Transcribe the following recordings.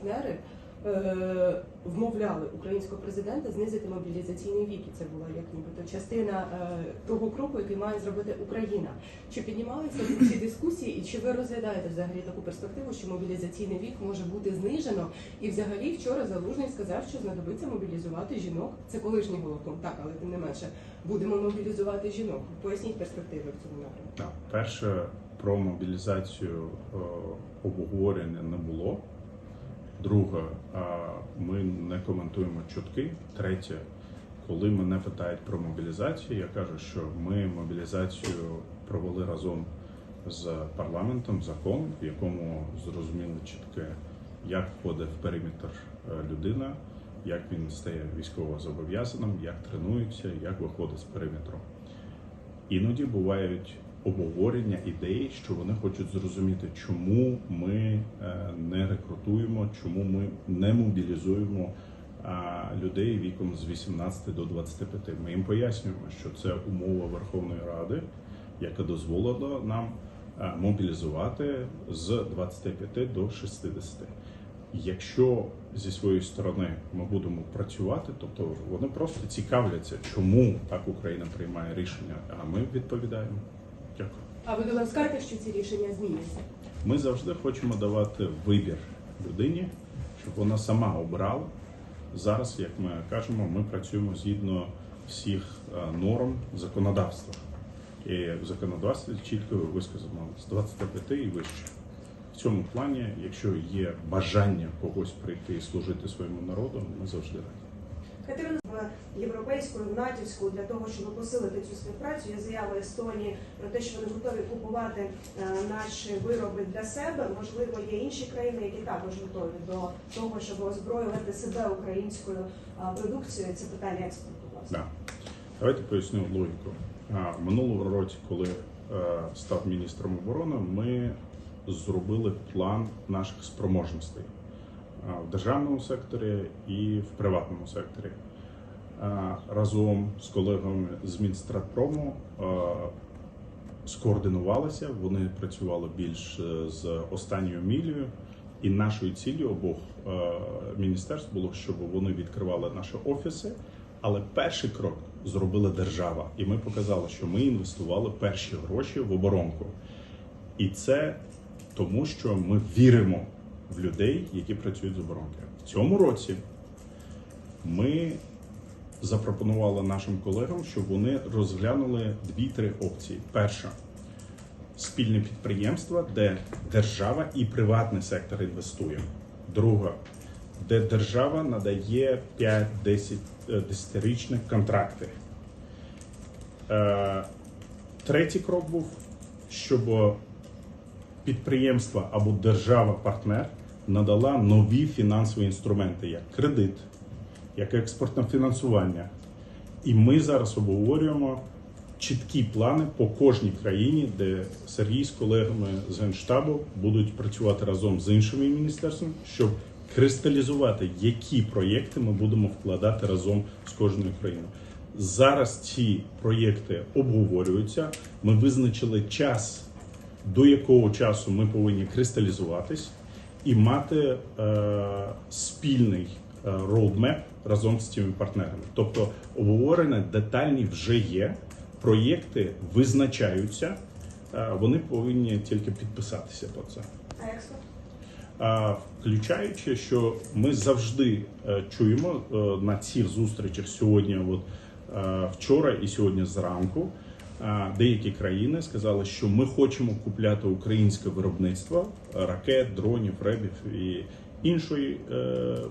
партнери е, вмовляли українського президента знизити мобілізаційний вік. І це була як нібито частина е, того кроку, який має зробити Україна. Чи піднімалися ці дискусії, і чи ви розглядаєте взагалі таку перспективу, що мобілізаційний вік може бути знижено? І взагалі вчора Залужний сказав, що знадобиться мобілізувати жінок. Це колишній головком, так, але тим не менше будемо мобілізувати жінок. Поясніть перспективи в цьому напрямку. Так, перше про мобілізацію е, обговорення не було. Друге, ми не коментуємо чутки. Третє, коли мене питають про мобілізацію, я кажу, що ми мобілізацію провели разом з парламентом закон, в якому зрозуміли чітке, як входить в периметр е, людина, як він стає військово зобов'язаним, як тренується, як виходить з периметру. Іноді бувають обговорення ідей, що вони хочуть зрозуміти, чому ми е, не рекрутуємо, чому ми не мобілізуємо людей віком з 18 до 25. Ми їм пояснюємо, що це умова Верховної Ради, яка дозволила нам е, мобілізувати з 25 до 60. Якщо зі своєї сторони ми будемо працювати, тобто вони просто цікавляться, чому так Україна приймає рішення, а ми відповідаємо. Дякую. А ви допускаєте, що ці рішення зміняться? Ми завжди хочемо давати вибір людині, щоб вона сама обрала. Зараз, як ми кажемо, ми працюємо згідно всіх е, норм законодавства. І в законодавстві чітко висказано з 25 і вище. В цьому плані, якщо є бажання когось прийти і служити своєму народу, ми завжди раді. Катерина в європейську, натівську для того, щоб посилити цю співпрацю. Є заява Естонії про те, що вони готові купувати е, наші вироби для себе. Можливо, є інші країни, які також готові до того, щоб озброювати себе українською е, продукцією. Це питання експорту. Да. Давайте поясню логіку. Минулому році, коли е, став міністром оборони, ми зробили план наших спроможностей в державному секторі і в приватному секторі. Разом з колегами з Мінстратпрому е, скоординувалися. Вони працювали більш е, з останньою мілею. І нашою ціллю обох е, міністерств було, щоб вони відкривали наші офіси. Але перший крок зробила держава, і ми показали, що ми інвестували перші гроші в оборонку. І це тому, що ми віримо в людей, які працюють з оборонки. В цьому році ми запропонували нашим колегам, щоб вони розглянули дві-три опції. Перша спільне підприємство, де держава і приватний сектор інвестує. Друга, де держава надає 5-10 10-річні контракти. Е, Третій крок був, щоб підприємство або держава-партнер надала нові фінансові інструменти, як кредит, як експортне фінансування. І ми зараз обговорюємо чіткі плани по кожній країні, де Сергій з колегами з Генштабу будуть працювати разом з іншими міністерствами, щоб кристалізувати, які проєкти ми будемо вкладати разом з кожною країною. Зараз ці проєкти обговорюються. Ми визначили час, до якого часу ми повинні кристалізуватись і мати е, спільний роудмеп разом з цими партнерами. Тобто обговорення детальні вже є, проєкти визначаються, е, вони повинні тільки підписатися про це. А? Включаючи, що ми завжди е, чуємо на цих зустрічах сьогодні, от вчора і сьогодні зранку. Е, Деякі країни сказали, що ми хочемо купляти українське виробництво ракет, дронів, ребів і іншої, е, е,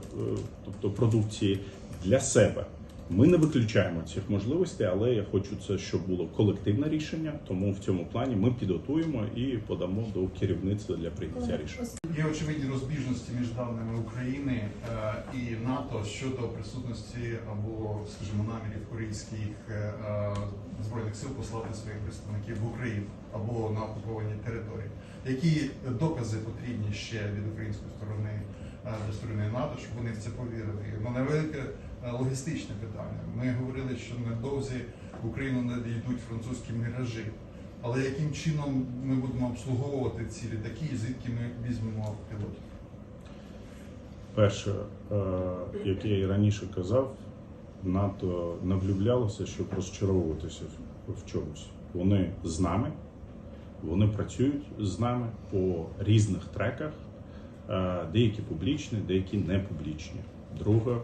тобто продукції для себе. Ми не виключаємо цих можливостей, але я хочу це, щоб було колективне рішення. Тому в цьому плані ми підготуємо і подамо до керівництва для прийняття рішень. Є очевидні розбіжності між даними України е, і НАТО щодо присутності або, скажімо, намірів корейських е, е, збройних сил послати своїх представників в Україну або на окуповані території. Які докази потрібні ще від української сторони до сторони НАТО, щоб вони в це повірили? Мене велике е, логістичне питання. Ми говорили, що невдовзі в Україну надійдуть французькі міражі. Але яким чином ми будемо обслуговувати ці літаки і звідки ми візьмемо пілотів? Перше, е, як я і раніше казав, НАТО не влюблялося, щоб розчаровуватися в- чомусь. Вони з нами, вони працюють з нами по різних треках, е, деякі публічні, деякі не публічні. Друге, е,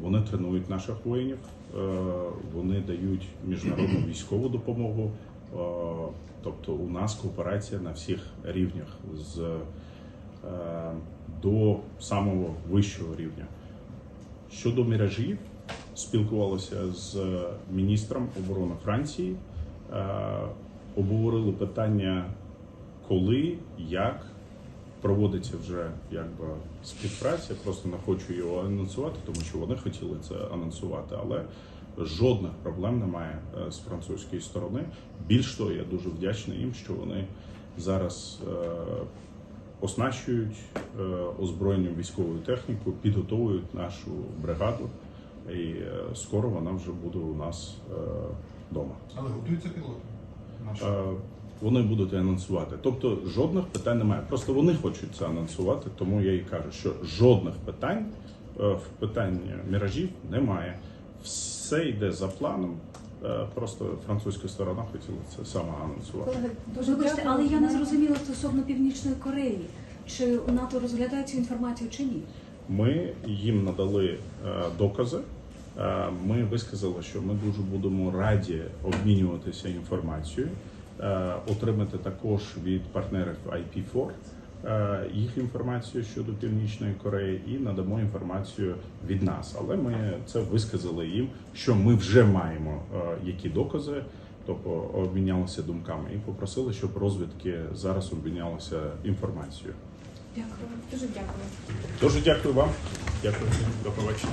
вони тренують наших воїнів, е, вони дають міжнародну військову допомогу. Е, Тобто у нас кооперація на всіх рівнях з е, до самого вищого рівня. Щодо мережі, спілкувалися з міністром оборони Франції, е, обговорили питання, коли, як проводиться вже якби співпраця. Просто не хочу його анонсувати, тому що вони хотіли це анонсувати, але жодних проблем немає е, з французької сторони. Більш того, я дуже вдячний їм, що вони зараз е, оснащують е, озброєнням військовою технікою, підготовують нашу бригаду, і скоро вона вже буде у нас вдома. Але готуються пілоти. Наші. Вони будуть анонсувати. Тобто жодних питань немає. Просто вони хочуть це анонсувати, тому я і кажу, що жодних питань е, в питанні міражів немає. Все йде за планом. Е, Просто французька сторона хотіла це саме анонсувати. Дуже Вибачте, але я не зрозуміла стосовно Північної Кореї. Чи НАТО розглядає цю інформацію чи ні? Ми їм надали е, докази. Ми висказали, що ми дуже будемо раді обмінюватися інформацією, отримати також від партнерів IP4 е, їх інформацію щодо Північної Кореї і надамо інформацію від нас. Але ми це висказали їм, що ми вже маємо е, які докази. Тобто обмінялися думками і попросили, щоб розвідки зараз обмінялися інформацією. Дякую. Дуже дякую. Дуже дякую вам. Дякую. До побачення.